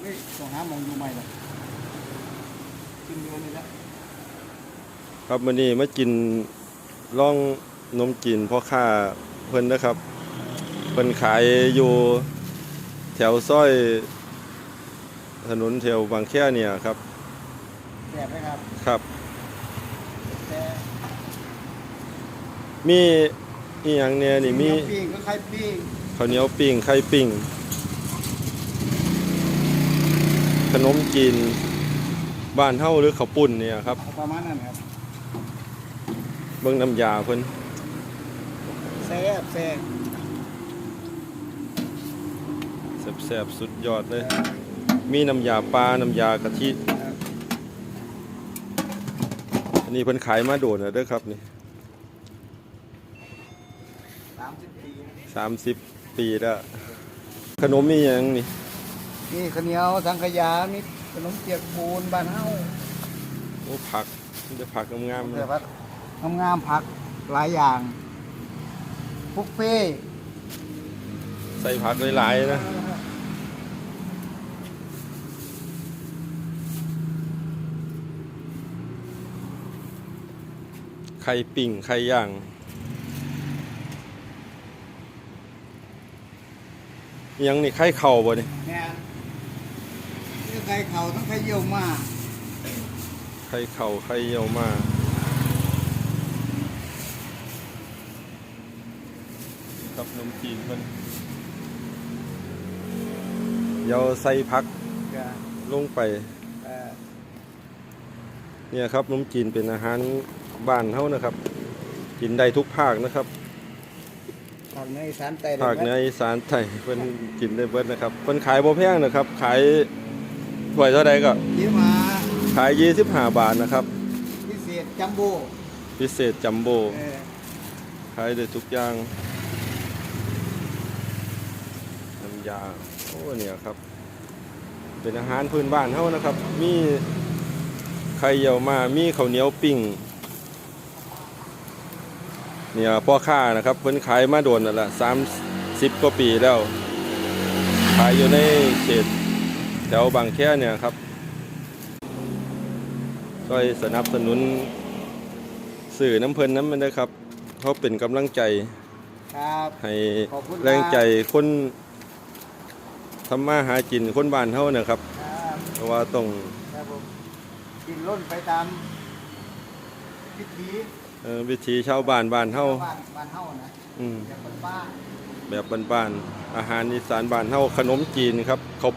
เฮ้ยต้องหาหมองอยู่ใหม่ละกินเดือนนี้ละครับวันนี้มากินล่องนมจีนพ่อค้าเพิ่นนะครับ เพิ่นขายอยู่แถวซอยถนนแถวบางแคเนี่ยครับแซ่บไหมครับครับ แต่มีอีหยังเนี่ยนี่มีปิ้งก็ไข่ปิ้งข้าวเหนียวปิ้งไข่ปิ้ง ขนมจีนบ้านเฮาหรือข้าวปุ้นเนี่ยครับ ประมาณนั้นครับเบิ่งน้ำยาเพิ่นแซ่บแซ่บแซ่บๆสุดยอดเลย มีน้ำยาปลา น้ำยากะทิครับอันนี้เพิ่นขายมาโดนแล้วเด้อครับนี่สามสิบปีสามสิบปีแล้วขนมมีหยังนี่ นี่ข้าวเหนียวสังขยามีขนมเปียกปูนบ้านเฮาโอ้ผักมีแต่ผักงามๆเลแต่ยว่างามๆผักหลายอย่างบุฟเฟ่ต์ใส่ผักหลายๆนะไข่ปิ่งไข่ย่างอิหยังนี่ไข่เข่าบ่นี่เนี่ ยนี่ไข่เขาต้องไข่เยี่ยวมาไข่เข่าไข่เยี่ยวมาครับนมจีนเพิ่นเยวใส่ผักลงไปเนี่ยครับนมจีนเป็นอาหารบ้านเฮานะครับ กินได้ทุกภาคนะครับภาคเหนืออีสานใต้ภาคเหนืออีสานไทยเพิ่นกินได้เบิดนะครับเพิ่นขายบ่แพงนะครับ ขาย ถ้วยเท่าใดก็ยี่มาขาย25บาทนะครับ พิเศษจัมโบ้พิเศษจัมโบ้เออขายได้ทุกอย่างน้ำยาโอ้เนี่ยครับ เป็นอาหารพื้นบ้านเฮานะครับ มีไข่เยี่ยวมามีข้าวเหนียวปิ้งเนี่ยพ่อค้านะครับเพิ่นขายมาโดนนั่นละสามสิบกว่าปีแล้ว ขายอยู่ในเขต แถวบางแคเนี่ยครับช่วยสนับสนุนสื่อน้ำเพลินน้ำมันนะครับเขาเป็นกำลังใจครับให้ขอบคุณครับแรงใจคนทำมาหากินคนบ้านเฮานะครับครับเพราะว่าต้องครับผมกินล้นไปตามพิธีเอ่อวิถีชาวบ้านบ้านเฮาบ้านบ้านเฮานะอืมอย่างบ้านบ้านแบบบ้านๆอาหารอีสานบ้านเฮาขนมจีนครับข้าว